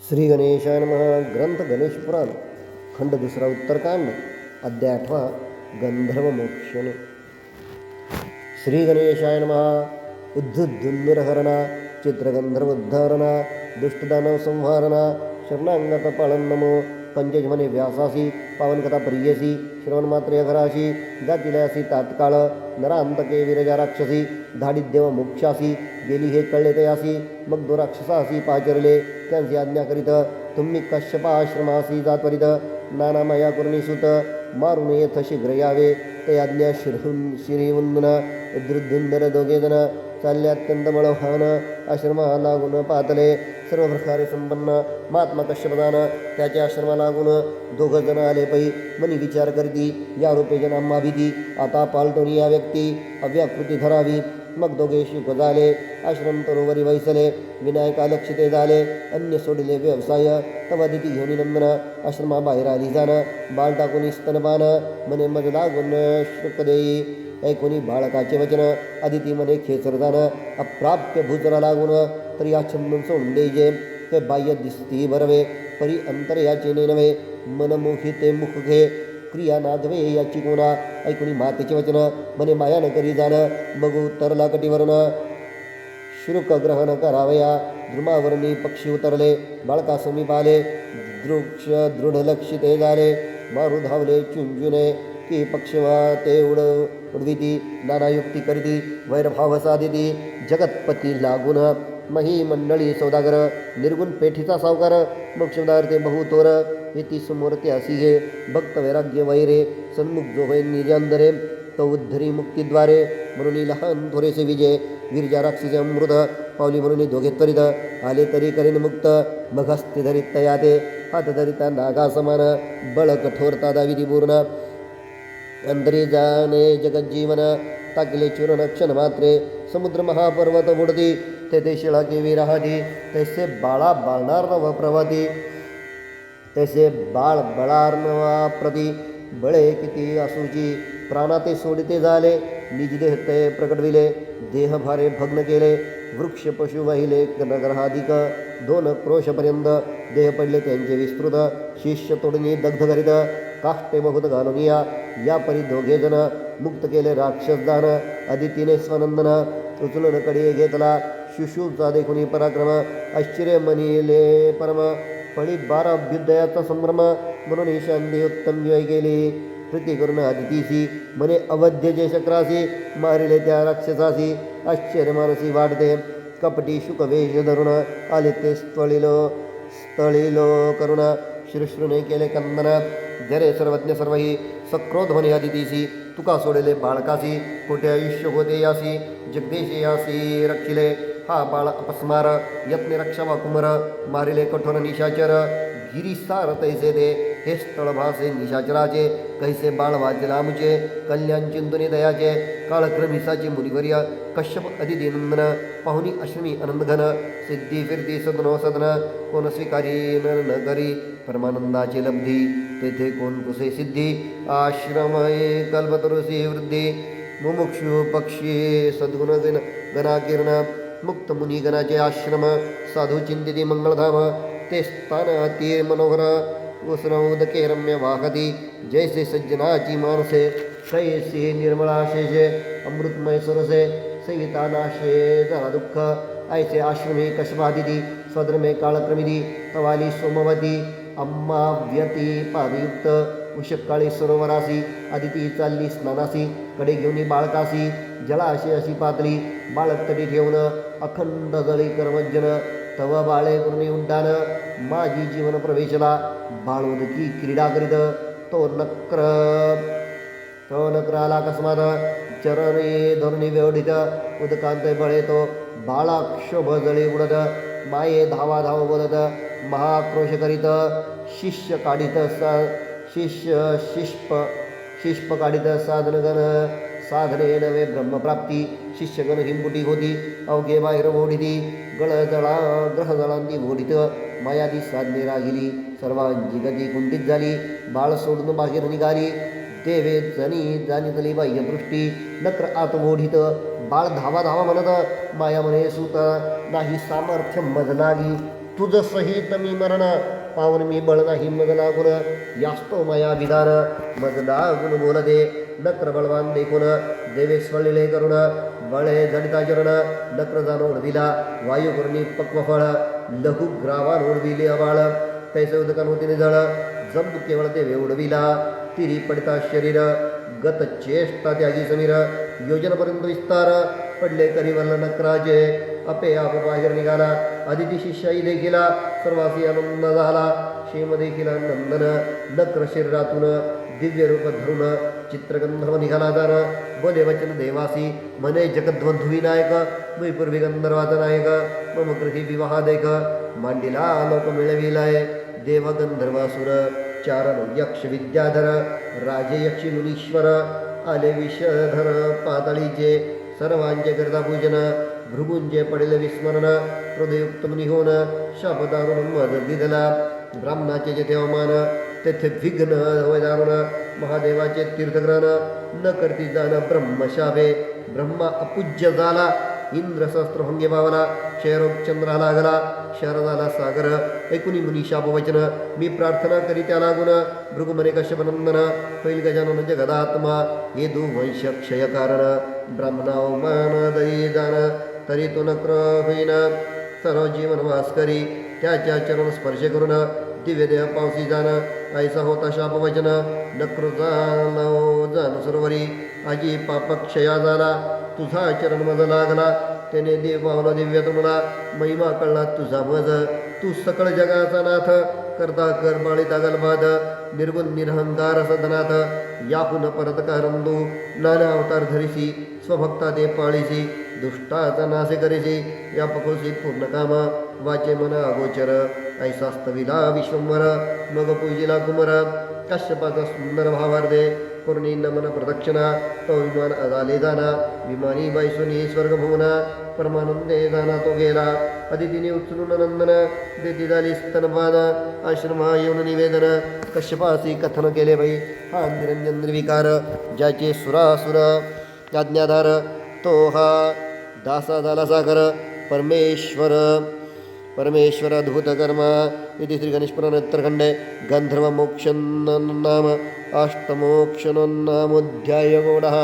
श्री गणेशाय नमः ग्रंथ गणेश पुराण खंड दुसरा उत्तरकांड अध्याय आठवा गंधर्व मोक्षण श्री गणेशाय नमः उद्धुद्धुन्निरहरणा चित्रगंधर्वोद्धारणा दुष्टदानव संहारणा शरणांगत पाळन नमो पंचजमने व्यासासी पावनकथा प्रियसी श्रवणमात्रे अघराशी जातिलयासी तात्काळ नरांतके विरजा राक्षसी धाड़ी धाडिद्यव मोक्षासी गेली हे कळले तयासी मग दो राक्षसासी पाचरले त्यांची आज्ञा करीत तुम्ही कश्यपा आश्रमासी जात्वरित नानामया कुर्णी सुत मारून येथ शीघ्र यावे ते आज्ञा शिरहून शिरीवंदन दृद्धुंदर दोघे जण चालले अत्यंत बळवान आश्रमा लागून पातले सर्व प्रकारे संपन्न महात्मा कश्यपदान त्याच्या आश्रमा लागून दोघ जण आले पै मनी विचार करती, या रूपे जनांना भीती आता पालटून या व्यक्ती, अव्याकृती धरावी, मग दोघे शुक झाले आश्रम तरोवरी वैसले, विनायका लक्षिते झाले, अन्य सोडिले व्यवसाय, तव दिती घेऊन नंदन आश्रमा बाहेर आली जाण बाळ टाकून स्तनपान, मने मज लागून शुक देई ऐकोनी बाळकाचे वचन. अदिती मने खेचर जाणं अप्राप्य भूचरा लागून तरी आच्छंदन सोडून द्यायचे हे बाह्य दिसती बरवे. परी अंतर याचे नवे मनमोही ते मुख घे क्रिया नागवे याची कोणा ऐकुनी मातेचे वचन मने माया न करी जाणं. बघू तरला कटीवरण शुल्क ग्रहण करावया. द्रुमावरणी पक्षी उतरले. बाळका समीप आले. दृक्ष दृढ लक्षिते झाले. मारू धावले चुंजुने, की पक्षवा ते उड उडविती नाना युक्ती करीती वैरभाव साधिती जगतपती लागून। मही मंडळी सौदागर, निर्गुण पेठीचा सावकार मोक्षदार ते बहुतोर समोर ते असी घे भक्त वैराग्य वैरे, सन्मुख जो होय निजांदरे उद्धरी मुक्तीद्वारे म्हणून लहान थोरेसे विजय, गिरिजा राक्षसे अमृत, पावली म्हणून दोघे त्वरित, आले तरी करीन मुक्त मघस्ती धरित तयाते हात धरिता नागा समान बळ कठोरता दाविती पूर्ण। चूर्ण क्षण मात्रे, समुद्र महापर्वत बुडती तेथे शिळा केवी राहती तैसे बाळा बाळणार नव प्रवाती तैसे बाळ बळार नवा प्रती बळे किती असुची, प्राणाते सोडिते झाले निज देह ते प्रकटविले देह भारे भग्न केले, वृक्ष पशु वाहिले नगरहाधिक दोन क्रोशपर्यंत, देह पडले त्यांचे विस्तृत, शिष्य तोडणी दग्ध करीत काष्टे बहुत या परी दोघे जण मुक्त केले राक्षस दान अदितीने स्वनंदन, उचलून कडे घेतला शिशूचा देखुनी पराक्रम, आश्चर्य मनिले परम फळी बारा अभ्युदयाचा संभ्रम, म्हणून ईशान्य उत्तम जय केली. प्रीती करून अदितीसी मने अवध्य जे शक्रासी मारिले त्या राक्षसासी, आश्चर्य मानसी वाढते. कपटी शुकवेश धरून आले ते स्थळिलो स्थळिलो करुण, श्रीश्रुने केले कंदन जरे सर्वज्ञ सर्व ही सक्रोध म्हणे अदितीसी तुका सोडेले बाळकासी कोठे आयुष्य होते यासी जगदेशी यासी रखिले हा बाळ अपस्मार। यत्ने रक्षा कुमर। मारिले कठोर निशाचर। गिरीसार तैसे दे। हे स्थळ भासे निशाचराचे कैसे बाळ वाचे लांबचे कल्याण चिंतुने दयाचे काळक्रमिसाचे मुनिवर्य, कश्यप अधिदिनंदन, पाहुनी अश्विनी आनंदघन, सिद्धी फिरती सदनो सदन, कोण स्वीकारी न न करी, परमानंदाची लब्धी, तेथे कोण कुसे सिद्धी, आश्रम कल्पतरुसी वृद्धी, मुमुक्षु पक्षी सद्गुण गण, गणाकिरण, मुक्त मुनिगणाचे आश्रम, साधू चिंतिती मंगळधाम ते स्थान अति मनोहर जैसे सज्जनाची मानसे। तैसे निर्मळा शेषे अमृतमय सरसे सविता नाशे जरा दुःख ऐसे आश्रमे कशपादिती स्वधर्मे काळक्रमिदी तवाली सोमवती। अम्मा व्यती पादयुक्त। उशकाळी सरोवरासी। आदिती चालली स्नानासी। कडे घेऊन बाळकासी। जलाशय अशी पातळी। बाळक तटी ठेवून अखंड जळी कर्मजन तव बाळे करून उड्डाण. माझी जीवन प्रवेशला बाळवदकी क्रीडा करीत. तो नक्र तो नक्र आला अकस्मात. चरणे धरणी व्यवढित उदकांत बळे तो बाळाक्षोभ जळी उडत माये धावा धाव बोलत. महाक्रोश करीत. शिष्य काढित सा शिष्य शिष्प शिष्प काढित साधनगण. हिंबुटी होती, अवघे बाहेर ओढिती गळजळा ग्रहजळांती ओढित मायादी साधने रागिली सर्वांची गती कुंठित झाली, बाळ सोडून बाहेर निघाली, देवे जनी जाणितली बाह्य दृष्टी, नक्र आत ओढित बाळ धावा धावा म्हणत, माया म्हणे, सुत, नाही सामर्थ्य मज लागी, तुझ सहित मी मरण पावन मी बळ नाही मग लागून यास्तो माया विधान लागून बोलते नक्र बळवान देखून देवेश्वरले करुण बळे जडिता चरण नक्र जाणून दिला वायू करुणी पक्व फळ लघु ग्रावान उडविले अबाळ तैसे उदकान होती निजळ जमू केवळ ते उडविला तिरी पडता शरीर, गत चेष्टा त्यागी समीर, योजनापर्यंत विस्तार, पडले आदिती शिष्याई देखिला सर्वासी आनंद झाला शेम देखील नंदन नक्र शरीरातून दिव्य रूप धरून चित्रगंधर्व निघाला जाण बोले वचन देवासी मने जगद्वंधू विनायक मी पूर्वी गंधर्वाचा नायक मम गृही विवाह देख मांडीला लोक मिळविलाय देव गंधर्वासुर चारण यक्ष विद्याधर राजे यक्षी मुनीश्वर आले विषधर पातळीचे सर्वांचे करता विस्मरण हृदयुक्त मुनी होऊन शापदारुण मद दिदला ब्राह्मणाचे जेथे अवमान तेथे विघ्न दारुण महादेवाचे तीर्थग्रहण, न करती जाण ब्रह्मशापे ब्रह्मा अपूज्य झाला इंद्र सहस्त्र भंगे पावला क्षयरोग चंद्रा लागला शारदाला सागर, ऐकुनी मुनी शापवचन, मी प्रार्थना करी त्या लागून भृगुमने कश्यपनंदन होईल गजानन जगदात्मा हे दुवंश क्षय कारण ब्राह्मणावमान दयी दान तरी तो नक्र होईन. सर्व जीवन वास करी त्याच्या चरण स्पर्श करून दिव्य देह पावसी जाण. ऐसा होता शापवचन नक्र जाण सरोवरी. आजी पापक्षया झाला तुझा चरण मज लागला. त्याने देव पावला दिव्य तुमला महिमा कळला तुझा मज. तू सकळ जगाचा नाथ करता कर बाळीता गलबाद निर्गुण निरहंकार सदनाथ यापुन परत करंदू, नाना अवतार धरिसी स्वभक्ता ते पाळीसी दुष्टाचा या पकोसी पूर्ण काम, वाचे मन अगोचर ऐसास्तविला विश्वंवर मग पूजिला कुमर, कश्यपाचा सुंदर भावार्दे करुणी नमन प्रदक्षिणा तो विमान अदाले जाना विमानी बैसुनी स्वर्गभुवना परमानंदे जाना तो गेला अदितीने उचलून नंदन देती झाली स्तनपान आश्रमा येऊन निवेदन कश्यपासी कथन केले बाई निरंजन निर्विकार ज्याचे सुरासुर आज्ञाधार दासा झाला सागर, परमेश्वर। परमेश्वरधूतकर्मा इति श्रीगणेशपुराणत्तरखण्डे गन्धर्वमोक्षन्नो नाम। अष्टमोक्षन्नामोऽध्यायवोढः